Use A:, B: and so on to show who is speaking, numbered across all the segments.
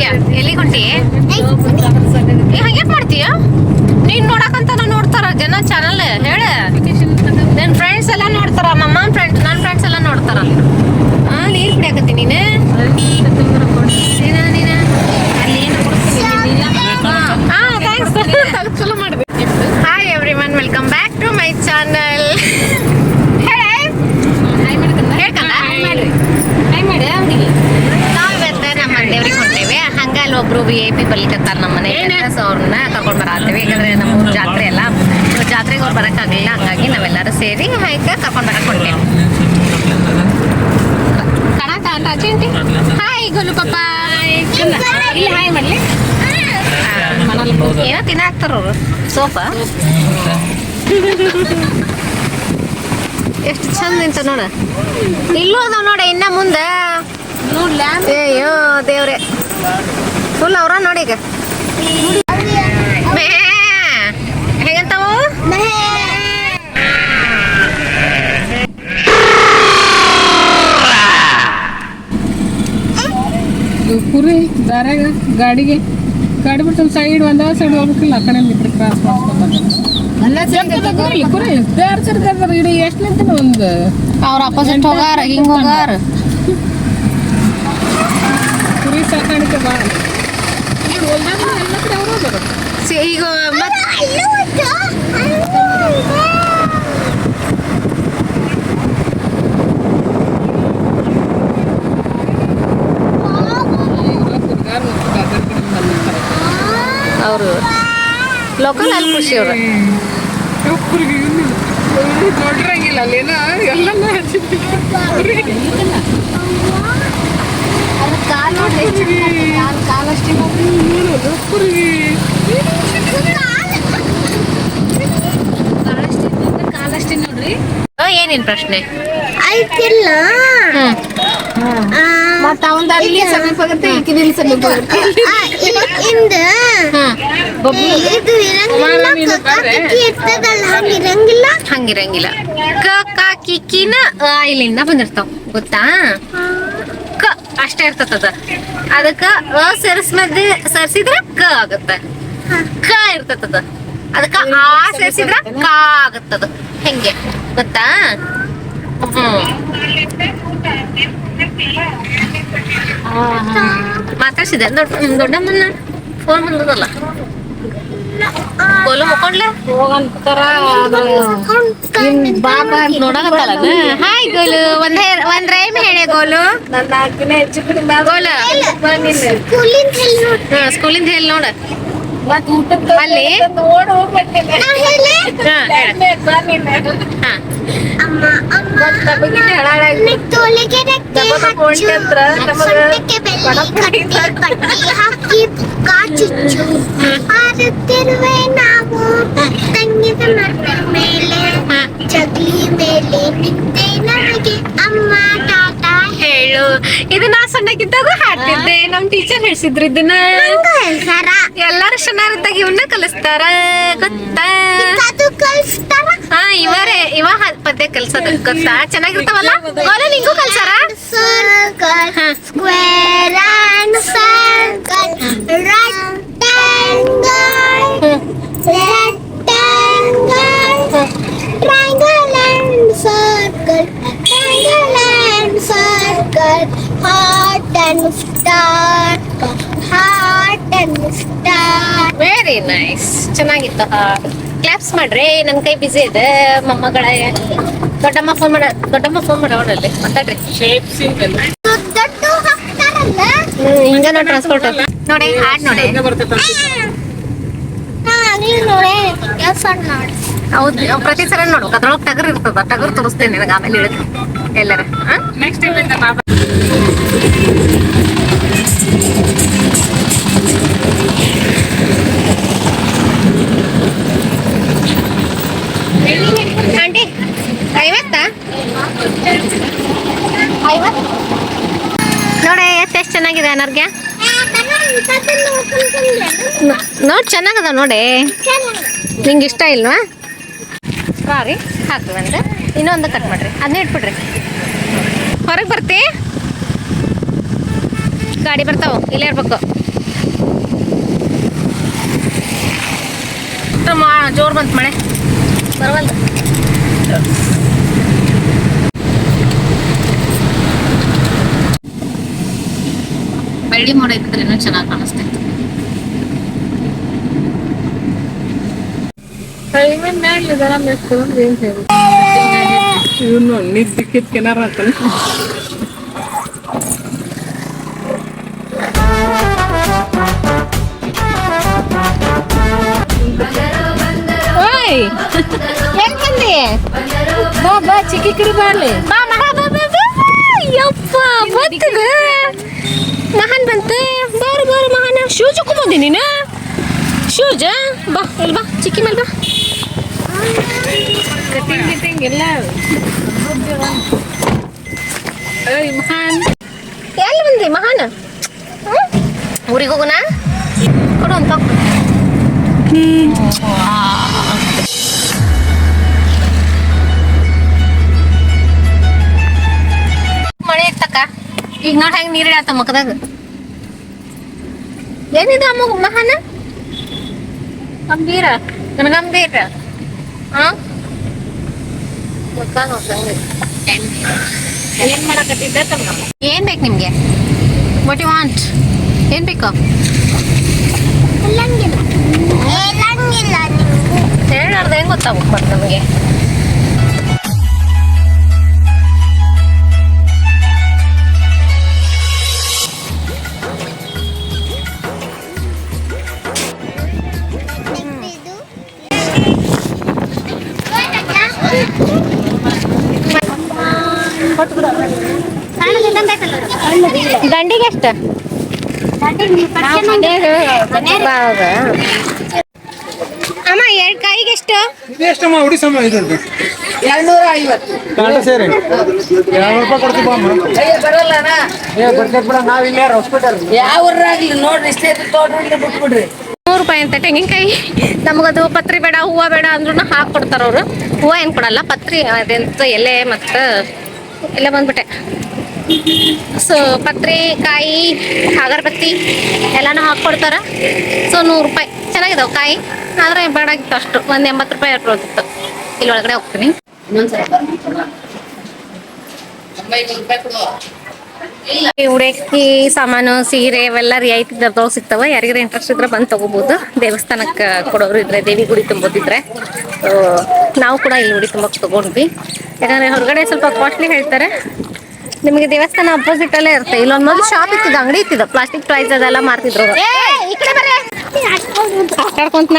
A: ಭಾಗ್ಯ ಎಲ್ಲಿಗೆ ಹೊಂಟಿ ಏ ಹಂಗೆ ಮಾಡ್ತೀಯ? ನೀನ್ ನೋಡಕಂತ ನೋಡ್ತಾರ ಜನ ಚಾನಲ್ ಹೇಳ. ನನ್ನ ಫ್ರೆಂಡ್ಸ್ ಎಲ್ಲ ನೋಡ್ತಾರ ಫ್ರೆಂಡ್ ನನ್ನ ಫ್ರೆಂಡ್ಸ್ ಎಲ್ಲ ನೋಡ್ತಾರ. ಹಾ ನೀರ್ ಕುಡಿಯಾಕತ್ತಿ ನೀನು? Hi everyone welcome back to my channel ಹೇಳ ಹೇಳ್ಕಲ್ಲ ನಾವ್ ಇವತ್ತು ನಮ್ಮ ದೇವ್ರಿಗೆ ಹೊಂಟೇವಿ ಹಂಗ ಐ ಪಿ ಬಲಿಕತ್ತಾರ ನಮ್ಮ ಮನೆ ಸೊ ಅವ್ರನ್ನ ಕರ್ಕೊಂಡು ಬರತ್ತೀವಿ. ಯಾಕಂದ್ರೆ ನಮ್ಮ ಊರ್ ಜಾತ್ರೆ ಅಲ್ಲ. ಇವ್ರ್ ಜಾತ್ರೆಗೆ ಅವ್ರು ಬರಕ್ಕಾಗಲಿಲ್ಲ. ಹಂಗಾಗಿ ನಾವೆಲ್ಲರೂ ಸೇರಿ ಹೈಕ ಕರ್ಕೊಂಡು ಬರಕ್ ಹೊಂಟೇವಿ. ಹಾಯ್ ಗೊಲು ಪಾಪ ಇಲ್ಲಿ ಹಾಯ್ ಮಾಡ್ಲಿ. ಏನೋ ತಿನ್ನಾಕ್ತಾರ ಅವರು. ಸೋಫಾ ಎಷ್ಟು ಚಂದ ನಿಂತ ನೋಡ. ಇಲ್ಲೂ ಅದಾವ ನೋಡ ಇನ್ನ ಮುಂದೆ. ಅಯ್ಯೋ ದೇವ್ರೆ. ಫುಲ್ ಅವ್ರ ನೋಡಿ ಈಗ. ಹೇಗಂತಾವು?
B: ಕುರಿ ದಾರ್ಯಾಗ ಗಾಡಿಗೆ ಗಾಡಿ ಬಿಟ್ಟು ಸೈಡ್ ಒಂದ ಸೈಡ್ ಹೋಗ್ಬೇಕಿಲ್ಲ ಆ ಕಡೆ ಇಬ್ಬರು ಕ್ರಾಸ್ ಮಾಡ್ಕೊಂಡು ಕುರಿ ಕರ್ದಾರ ಇಡೀ ಎಷ್ಟು ನಿಂತಿನ ಒಂದು?
A: ಅವ್ರ ಅಪೋಸಿಟ್ ಹೋಗಾರ ಹಿಂಗ್ ಹೋಗಾರ.
B: ಕುರಿ ಸಾಕಾಣಿಕೆ ಭಾಳ ಈಗ ಹೊಲ್ದಾಗ ಎಲ್ಲ ಕಡೆ ಅವ್ರು ಹೋದಾರ
A: ಸಿ- ಈಗ ಮತ್
B: ಕುರಿಗಾರ ಮತ್ತು ದಾದರ್ ಕಡೆ ಬಂದಿರ್ತಾರೆ
A: ಅವರು ಲೋಕಲ್ ಅಲ್ಲಿ ಖುಷಿ ಅವ್ರು
B: ಕುರಿಗೆ ನೋಡಿರಂಗಿಲ್ಲ ಅಲ್ಲೇನ ಎಲ್ಲನ ಕುರಿ ಕುರಿ
A: ಆ, ಏನೇನ್ ಪ್ರಶ್ನೆ?
C: ಆಯ್ತಿಲ್ಲ.
A: ಹ್ಮ್.
B: ಮತ್ತ ಅವಂದ ಅಲ್ಲಿ ಸಮೀಪ ಆಗುತ್ತೆ ಈಕಿದಿಲ್ಲಿ ಸಮೀಪ ಆಗುತ್ತೆ
C: ಇಂದ ಇರಂಗಿಲ್ಲ. ಇರ್ತದಲ್ಲ ಹಂಗಿರಂಗಿಲ್ಲ
A: ಹಂಗಿರಂಗಿಲ್ಲ ಕ ಕ ಕಿಕ್ಕಿನ ಕಿನ ಇಲ್ಲಿಂದ ಬಂದಿರ್ತಾವ. ಗೊತ್ತಾ? ಅಷ್ಟೇ ಇರ್ತದ ಅದಕ್ಕ ಅ ಸೇರಿಸ್ ಮಧ್ಯೆ ಸೇರ್ಸಿದ್ರ ಕ ಆಗತ್ತ. ಕ ಇರ್ತದ ಅದಕ್ಕ ಆ ಸೇರ್ಸಿದ್ರ ಕ ಆಗತ್ತದ ಹೆಂಗೆ? ಗೊತ್ತಾ? ಹ್ಮ್. ಮಾತಾಡ್ಸಿದೆ ದೊಡ್ಡ ದೊಡ್ಡಮ್ಮನ್ನ ಫೋನ್ ಬಂದದಲ್ಲ? ಕೋಲು ಮುಕ್ಕೊಂಡ್ಲೆ? ಬಾಬಾ ನೋಡಕತ್ತಲ್ಲ ಹಾಯ್ ಗೋಲು. ಒಂದ್ ಒಂದ್ ರೈಮ್ ಹೇಳೆ ಗೋಲು ಗೋಲು
C: ಸ್ಕೂಲಿಂದ ಹೇಳಿ ನೋಡ್
A: ಹಾ ಸ್ಕೂಲಿಂದ ಹೇಳಿ ನೋಡ ಅಲ್ಲಿ
C: ನಾ ಹೇಳಿ
A: ಹಾ ಹೇಳ ಹಾ
C: ಅಮ್ಮ ಅಮ್ಮ ನಿನಗ್ ತೋಳಿಗೆ ರೆಕ್ಕೆ ಹಚ್ಚು ಸೊಂಟಕ್ಕೆ ಬೆಳ್ಳಿ ಕಟ್ಟಿ ಕಟ್ಟಿ ಹಾಕಿ ಪುಕ್ಕ ಚುಚ್ಚು ಹಾರುತ್ತಿರುವೆ ನಾವು ತಂಗಿದ ಮರದ ಮೇಲೆ ಜಗ್ಲಿ ಮೇಲೆ ನಿಂತೆ ನಮಗೆ ಅಮ್ಮ ಟಾಟ
A: ಹೇಳು ಇದು ನಾ ಸಣ್ಣಕ್ಕಿದ್ದಾಗ ಹಾಡ್ತಿದ್ದೆ. ನಮ್ ಟೀಚರ್ ಹೇಳ್ಸಿದ್ರು ಇದನ್ನ. ಎಲ್ಲಾರು ಚೆನ್ನಾಗಿದ್ದಾಗ ಇವನ್ನ ಕಲಿಸ್ತಾರ. ಗೊತ್ತಾ? ಹಾ ಇವರೇ ಇವ ಪದ್ಯ ಕಲ್ಸೋದು. ಗೊತ್ತಾ? ಚೆನ್ನಾಗಿರ್ತಾವಲ್ಲ? ಗೋಲು ನಿಂಗೂ ಕಲ್ಸಾರ?
C: Circle. Square and circle rectangle and star heart and star
A: very nice ಚೆನ್ನಾಗಿತ್ತು. ಕ್ಲಾಪ್ಸ್ ಮಾಡ್ರಿ. ನನ್ನ ಕೈ ಬಿಸಿ ಇದೆ ಮೊಮ್ಮಗಳ. ದೊಡ್ಡಮ್ಮ ಫೋನ್ ಮಾಡ ದೊಡ್ಡಮ್ಮ ಫೋನ್ ಮಾಡವಳಲ್ಲಿ ಮಾತಾಡ್ರಿ. ಹಿಂಗ ನೋಡಿ ಟ್ರಾನ್ಸ್ಪೋರ್ಟ್ ನೋಡಿ ಹಾಡ್ ನೋಡಿ.
B: ಬರ್ತೈತೆ
C: ಹಾ. ನೀ ನೋಡಿ. ಕೆಲಸ ನೋಡಿ
A: ಹೌದು ಪ್ರತಿ ಸಲ ನೋಡು. ಅದ್ರೊಳಗೆ ಟಗರ್ ಇರ್ತದ. ಟಗರ್ ತೋರಿಸ್ತೇನೆ ನಿನಗೆ ಆಮೇಲೆ ಹೇಳಿದ್ರು ಎಲ್ಲರ
B: ನೆಕ್ಸ್ಟ್ ಟೈಮ್
A: ನೋಡಿ ಎಷ್ಟು ಚೆನ್ನಾಗಿದೆ ಅನರ್ಗ್ಯ ನೋಡಿ, ಚೆನ್ನಾಗದ ನೋಡಿ. ನಿಂಗೆ ಇಷ್ಟ ಇಲ್ವಾ? ಸಾರಿ ಹಾಕಿ ಒಂದು. ಇನ್ನೊಂದು ಕಟ್ ಮಾಡ್ರಿ. ಅದನ್ನ ಇಟ್ಬಿಡ್ರಿ. ಹೊರಗೆ ಬರ್ತಿ? ಗಾಡಿ ಬರ್ತಾವ ಇಲ್ಲೇ ಇರ್ಬೇಕು. ಜೋರ್ ಬಂತು ಮಳೆ. ಬರವಲ್ದು ಬೆಳ್ಳಿ ಮೋಡ ಇದ್ರೆ ಇನ್ನೂ ಚೆನ್ನಾಗಿ
B: ಕಾಣಿಸ್ತಾ ಇತ್ತು. ಇವನು ನಿದ್ದಿಕ್ಕಿದ್ಕೆನಾರ ಅಂತ
A: ಹೆಂಗ್ ಬಂದಿ?
B: ಬಾ ಬಾ ಚಿಕ್ಕಿ ಕಿರು ಬಾರ್ಲಿ.
A: ಬಾ ಮಹಾ ಬಾ ಬಾ ಬಾ ಯಪ್ಪ ಬರ್ತದ ಮಹಾನ್ ಬಂತ. ಬಾರು ಬಾರು ಮಹಾನ. ಶೂಸ್ ಬಂದಿ ನೀನು? ಶೂಜ? ಬಾ ಇಲ್ಲಿ ಬಾ ಚಿಕ್ಕಿ ಮೇಲೆ ಬಾ.
B: ಕಟಿಂಗ್ ಗಿಟಿಂಗ್ ಎಲ್ಲ ಮಹಾನ್
A: ಎಲ್ಲಿ ಬಂದಿ ಮಹಾನ್? ಊರಿಗೆ ಹೋಗೋಣ ಕೊಡು ಅಂತ ಮಳೆ ಈಗ ನೋಡಿ ಹೆಂಗ್ ನೀರ್ ಇಡತ್ತ ಮಕ್ಕದಾಗ ಏನಿದ ಅಮ್ಮ ಮಹಾನ? ಗಂಭೀರ ಗಂಭೀರ ಹಾ.
B: ಏನ್ ಮಾಡಕತ್ತಿದ್ದೆ
A: ಏನ್ ಬೇಕು ನಿಮ್ಗೆ? ವಾಟ್ ಯು ವಾಂಟ್ ಏನ್ ಬೇಕು? ಹೇಳಾರ್ದ ಹೆಂಗ್ ಗೊತ್ತಾಗ್ಬೇಕು ನಮಗೆ? ದಂಡಿಗೆ ಎಷ್ಟು? ಅಮ್ಮ ಎರಡು ಕಾಯಿಗೆ ಎಷ್ಟು?
D: ಇದೆಷ್ಟಮ್ಮ ಹುಡಿ ಸಮ ಇದ್ರದ್ದು
B: ಎರಡ್ನೂರ ಐವತ್ತು
D: ಕಾಂಟ ಸೇರಿ. ಎರಡು ರೂಪಾಯಿ ಕೊಡ್ತೀವಿ ಅಮ್ಮ.
B: ಅಯ್ಯ ಬರಲ್ಲಣ್ಣ
D: ಏ ಬರ್ತೈತೆ ಬಿಡ ನಾವು ಇಲ್ಲೇ ಹಾಸ್ಪಿಟಲ್
B: ಯಾವ ಊರಾಗ್ಲಿ ನೋಡ್ರಿ ಇಷ್ಟೇ ತೋಟ ಬಿಟ್ಬಿಡ್ರಿ.
A: ನೂರು ರೂಪಾಯಿ ಅಂತ ತೆಂಗಿನಕಾಯಿ. ನಮಗದು ಪತ್ರಿ ಬೇಡ ಹೂವ ಬೇಡ ಅಂದ್ರೂ ಹಾಕ್ಕೊಡ್ತಾರ ಅವರು. ಹೂವ ಏನು ಕೊಡಲ್ಲ ಪತ್ರಿ ಅದೆಂತ ಎಲೆ ಮತ್ತು ಎಲ್ಲ ಬಂದ್ಬಿಟ್ಟೆ. ಸೊ ಪತ್ರೆ ಕಾಯಿ, ಅಗರಬತ್ತಿ ಎಲ್ಲಾನು ಹಾಕೊಡ್ತಾರ ಸೊ ನೂರು ರೂಪಾಯಿ. ಚೆನ್ನಾಗಿದಾವೆ ಕಾಯಿ? ಆದ್ರೆ ಬೇಡಾಗಿತ್ತು ಅಷ್ಟು. ಒಂದ್ ಎಂಬತ್ತು ರೂಪಾಯಿ ಇರ್ಬೋದಿತ್ತು ಇಲ್ಲಿ ಒಳಗಡೆ ಹೋಗ್ತೀನಿ. ಉಡಕ್ಕಿ, ಸಾಮಾನು, ಸೀರೆ ಅವೆಲ್ಲ ರಿಯಾಯಿತಿ ದರ್ದೊಳಗೆ ಸಿಗ್ತಾವ. ಯಾರಿಗಾರ ಇಂಟ್ರೆಸ್ಟ್ ಇದ್ರೆ ಬಂದು ತಗೋಬಹುದು ದೇವಸ್ಥಾನಕ್ಕೆ ಕೊಡೋರು ಇದ್ರೆ, ದೇವಿ ಗುಡಿ ತುಂಬೋದಿದ್ರೆ ನಾವು ಕೂಡ ಇಲ್ಲಿ ಗುಡಿ ತುಂಬಕ್ಕೆ ತಗೊಂಡ್ವಿ. ಯಾಕಂದ್ರೆ ಹೊರಗಡೆ ಸ್ವಲ್ಪ ಕಾಸ್ಟ್ಲಿ ಹೇಳ್ತಾರೆ. ನಿಮಗೆ ದೇವಸ್ಥಾನ ಅಪೋಸಿಟ್ ಅಲ್ಲೇ ಇರುತ್ತೆ. ಇಲ್ಲೊಂದ್ ಮೊದಲು ಶಾಪ್ ಇತ್ತು ಅಂಗಡಿ ಇತ್ತಿದ್ದ. ಪ್ಲಾಸ್ಟಿಕ್ ಟಾಯ್ಸ್ ಅದೆಲ್ಲ ಮಾರ್ತಿದ್ರು.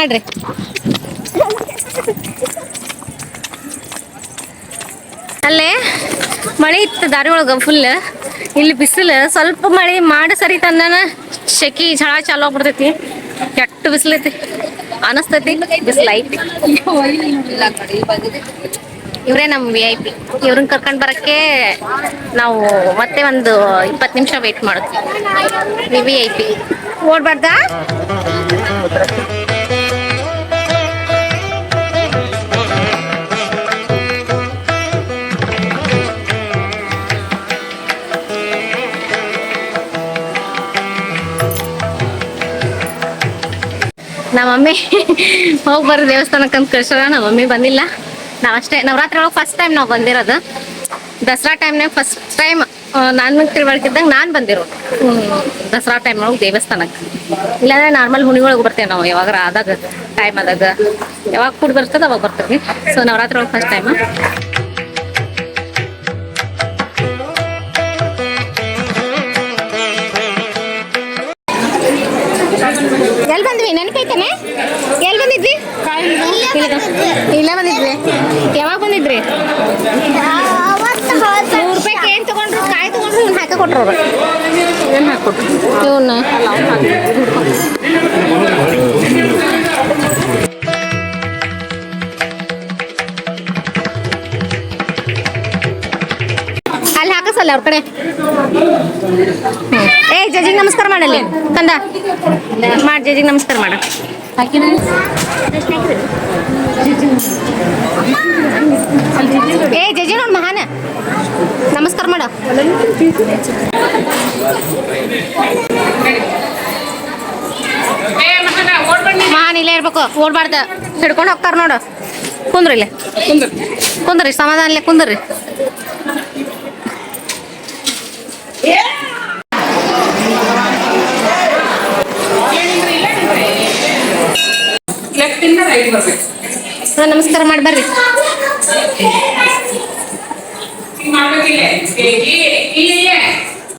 A: ನಡ್ರಿ ಅಲ್ಲೇ ಮಳೆ ಇತ್ತು ದಾರಿ ಒಳಗ ಫುಲ್ ಇಲ್ಲಿ ಬಿಸಿಲು ಸ್ವಲ್ಪ ಮಳೆ ಮಾಡಿ ಸರಿ ತಂದನ. ಶೆಕಿ ಝಳ ಚಾಲು ಆಗ್ಬಿಡ್ತೈತಿ. ಕೆಟ್ಟ ಬಿಸಿಲೈತಿ. ಅನಸ್ತೈತಿ ಬಿಸಿಲೈತಿ ಇವರೇ ನಮ್ಮ ವಿ ಐ ಪಿ ಇವ್ರನ್ನ ಕರ್ಕೊಂಡು ಬರೋಕ್ಕೆ ನಾವು ಮತ್ತೆ ಒಂದು ಇಪ್ಪತ್ತು ನಿಮಿಷ ವೇಟ್ ಮಾಡ್ತೀವಿ ವಿ ಐ ಪಿ ಓಡ್ಬಾರ್ದಾ? ನಮ್ಮ ಮಮ್ಮಿ ಹೋಗಿ ಬರ್ರಿ ದೇವಸ್ಥಾನಕ್ಕೆ ಅಂತ ಕಳ್ಸೋಣ ನಮ್ಮ ಮಮ್ಮಿ ಬಂದಿಲ್ಲ. ನಾವ್ ಅಷ್ಟೇ, ನವರಾತ್ರಿ ಒಳಗೆ ಫಸ್ಟ್ ಟೈಮ್ ನಾವು ಬಂದಿರೋದು. ದಸರಾ ಟೈಮ್ನಾಗ ಫಸ್ಟ್ ಟೈಮ್ ನಾನು ತಿಳುವಳಿಕಿದ್ದಾಗ ನಾನು ಬಂದಿರೋದು. ದಸರಾ ಟೈಮ್ ಒಳಗೆ ದೇವಸ್ಥಾನಕ್ಕೆ ಇಲ್ಲಾಂದ್ರೆ ನಾರ್ಮಲ್ ಹುಣಿ ಒಳಗೆ ಬರ್ತೇವೆ ನಾವು, ಯಾವಾಗ ಆದಾಗ ಟೈಮ್ ಆದಾಗ. ಯಾವಾಗ ಕೂಡ ಬರ್ತದೆ ಅವಾಗ ಬರ್ತೀವಿ. ಸೊ ನವರಾತ್ರಿ ಒಳಗೆ ಫಸ್ಟ್ ಟೈಮ್ ಎಲ್ಲಿ ಬಂದ್ವಿ? ನೆನಪೈತಾನೆ ಇಲ್ಲ- ಬಂದಿದ್ರಿ ಯಾವಾಗ ಬಂದಿದ್ರಿ? ನೂರು ರೂಪಾಯಿಗೆ ಏನ್ ತಗೊಂಡ್ರು? ಕಾಯಿ ತಗೊಂಡ್ರು, ಇವ್ನ ಹಾಕ ಕೊಟ್ರು ಅವ್ರು.
B: ಏನ್ ಹಾಕೊಟ್ರು
A: ಅಲ್ಲಿ ಹಾಕಸಲ್ಲ ಅವ್ರ ಕಡೆ. ಏ ಜಜಿಗೆ ನಮಸ್ಕಾರ ಮಾಡಲ್ಲಿ. ಕಂದ. ಮಾಡಿ, ಜಜಿಗೆ ನಮಸ್ಕಾರ ಮಾಡ. ಏ, ಜಜಿ ನೋಡ್ ಮಹಾನ. ನಮಸ್ಕಾರ ಮಾಡ. ಮಹಾನ್ ಇಲ್ಲೇ ಹೇಳ್ಬೇಕು ಓಡ್ಬಾರ್ದ. ಹಿಡ್ಕೊಂಡು ಹೋಗ್ತಾರ ನೋಡು. ಕುಂದ್ರಿ ಇಲ್ಲಿ.
B: ಕುಂದ್ರ
A: ಕುಂದ್ರಿ ಇಲ್ಲೇ ಕುಂದ್ರಿ.
B: ಲೆಫ್ಟಿಂದ ರೈಟ್ ಬರ್ಬೇಕು.
A: ಹಾ, ನಮಸ್ಕಾರ ಮಾಡಿ ಬರ್ರಿ.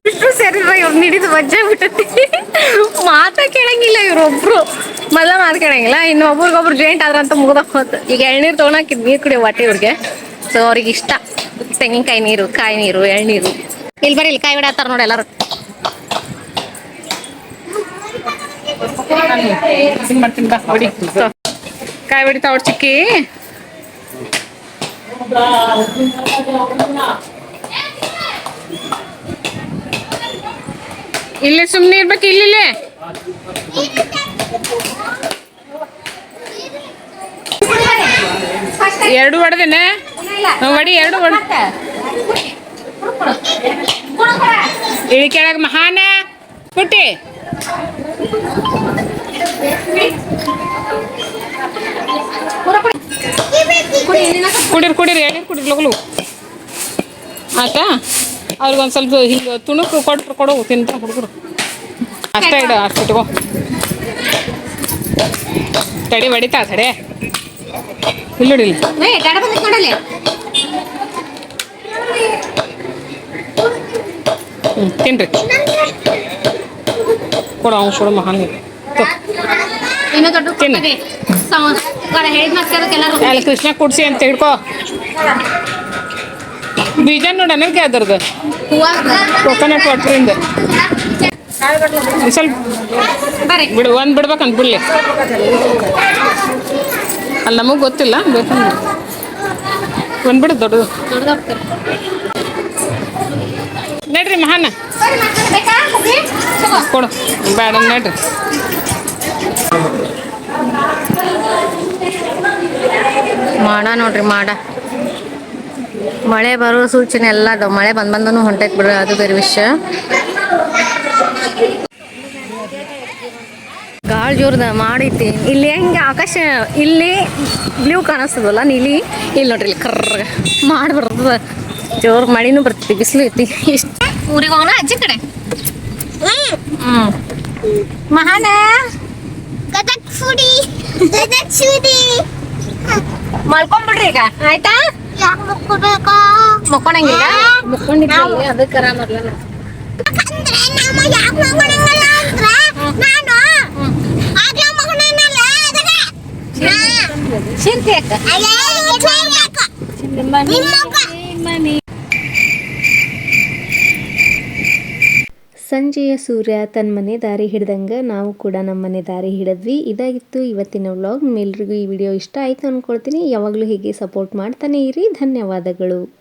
A: ಇಷ್ಟು ಸೇರಿದ್ರೆ ಇವ್ರು ನೀಡಿದ ವಜ್ಜೆ ಬಿಟ್ಟತಿ ಮಾತ ಕೇಳಂಗಿಲ್ಲ ಇವ್ರೊಬ್ರು. ಮೊದಲ ಮಾತು ಕೇಳಂಗಿಲ್ಲ. ಇನ್ನು ಒಬ್ರಿಗೊಬ್ರು ಜಾಯಿಂಟ್ ಆದ್ರಂತ ಮುಗ್ದ ಹೋತು. ಈಗ ಎಳ್ನೀರ್ ತಗೊಳಕಿದ್ ನೀರು ಕುಡಿಯೋ ವಾಟಿ ಇವ್ರಿಗೆ. ಸೊ ಅವ್ರಿಗೆ ಇಷ್ಟ. ತೆಂಗಿನಕಾಯಿ ನೀರು ಕಾಯಿ ನೀರು ಎಳ್ನೀರು. ಇಲ್ಲಿ ಬರೀ ಇಲ್ಲಿ ಕಾಯಿ ಬಿಡತ್ತಾರ ನೋಡಿ ಎಲ್ಲರೂ.
B: ಮಾಡ್ತೀನಿ ಬಾ ಹೊಡಿ ಕಾಯಿ ಹೊಡಿತಾ ಅವ್ರ ಚಿಕ್ಕಿ ಇಲ್ಲೇ ಸುಮ್ಮನೆ ಇರ್ಬೇಕು ಇಲ್ಲಿಲ್ಲೇ ಎರಡು ಹೊಡೆದೇನೆ ಹೊಡಿ ಎರಡು ಹೊಡ್ ಇಳಿ ಕೆಳಗೆ ಮಹಾನ. ಪುಟ್ಟಿ. ಕುಡೀರಿ ಕುಡಿರಿ ಎಳ್ನೀರು ಕುಡೀರಿ ಲಗಲು ಆಯ್ತಾ? ಅವ್ರಿಗೆ ಒಂದು ಸ್ವಲ್ಪ ಹಿಂಗೆ ತುಣುಕು ಕೊಟ್ರು ಕೊಡು ತಿಂತ ಹುಡುಗರು. ಅಷ್ಟೇ ಇಡು ಅಷ್ಟು ಇಟ್ಕೋ. ತಡಿ ಹೊಡಿತಾ ತಡೆ. ಇಲ್ಲಿಡಿಲ್ಲ ಹ್ಞೂ ತಿನ್ರಿ. ಕೊಡು ಅವ್ನು ಕೊಡು ಮಹಾನ್ ತಿನ್ನು. ಅಲ್ಲಿ ಕೃಷ್ಣ ಕುಡ್ಸಿ ಅಂತ ಹಿಡ್ಕೋ ಬೀಜ ನೋಡ ನನಗೆ ಅದ್ರದ್ದು. ಕೊಕೊನಟ್ ವಾಟ್ರಿಂದ ಸ್ವಲ್ಪ ಬಿಡು ಒಂದು ಬಿಡ್ಬೇಕಂತ ಬಿಡ್ಲಿ. ಅಲ್ಲಿ ನಮಗೆ ಗೊತ್ತಿಲ್ಲ ಬೇಕಂದ್ರೆ ಒಂದು ಬಿಡು ದೊಡ್ಡದು. ನಡ್ರಿ ಮಹಾನ? ಕೊಡು ಬೇಡ ನಡ್ರಿ.
A: ಮಾಡ ನೋಡ್ರಿ, ಮಾಡ. ಮಳೆ ಬರೋ ಸೂಚನೆ ಎಲ್ಲ ಅದಾವ. ಮಳೆ ಬಂದ್ ಬಂದನು ಹೊಂಟೈತ್ ಬಿಡ್ರಿ, ಅದು ಬೇರೆ ವಿಷಯ. ಗಾಳಿ ಜೋರದ ಮಾಡೈತಿ ಇಲ್ಲಿ ಹೆಂಗೆ ಆಕಾಶ, ಇಲ್ಲಿ ಬ್ಲೂ ಕಾಣಿಸ್ತದಲ್ಲ, ನೀಲಿ? ಇಲ್ಲಿ ನೋಡ್ರಿ, ಇಲ್ಲಿ ಕರ್ರ ಮಾಡಿ ಬರ್ತದ. ಜೋರ್ ಮಳಿನೂ ಬರ್ತೈತಿ, ಬಿಸಿಲು ಐತಿ. ಊರಿಗೆ ಹೋಗೋಣ ಅಜ್ಜಿ ಕಡೆ? ಮಹಾನ?
C: ಗದಗ್ ಸೂಡಿ ಗದಗ್ ಸುಡಿ.
A: ಮಲ್ಕೊಂಡ್ಬಿಡ್ರಿ ಈಗ. ಆಯ್ತಾ?
C: ಯಾಕೆ ಮುಕ್ಕೋಬೇಕಾ
A: ಮಕ್ಕೊಂಡಂಗಿಲ್ಲ ಮುಕ್ಕೊಂಡಿದ್ದಲ್ಲಿ ಅದಕ್ಕೆ ಆರಾಮರ್ಲ
C: ಅಂದ್ರೆ ನಮ್ಮ ಯಾಕೆ ಮಗನಿಂಗಲ್ಲ ಅಂದ್ರೆ ನಾನು ಆಗ್ಲೇ ಮಗನಿನ್ನಲ್ಲ ಅದಕ್ಕೆ
A: ಶಿರ್ತಿ ಅಕ್ಕ
C: ಅಲ್ಲೇ ಇಟ್ಕೊಳ್ಬೇಕು. ನಿಮ್ಮ ಮಗ
E: ಸಂಜೆಯ ಸೂರ್ಯ ತನ್ನ ಮನೆ ದಾರಿ ಹಿಡ್ದಂಗೆ ನಾವು ಕೂಡ ನಮ್ಮ ಮನೆ ದಾರಿ ಹಿಡಿದ್ವಿ. ಇದಾಗಿತ್ತು ಇವತ್ತಿನ ವ್ಲಾಗ್. ನಿಮ್ಮೆಲ್ರಿಗೂ ಈ ವಿಡಿಯೋ ಇಷ್ಟ ಆಯಿತು ಅಂದ್ಕೊಳ್ತೀನಿ ಯಾವಾಗಲೂ ಹೀಗೆ ಸಪೋರ್ಟ್ ಮಾಡ್ತಾನೆ ಇರಿ. ಧನ್ಯವಾದಗಳು.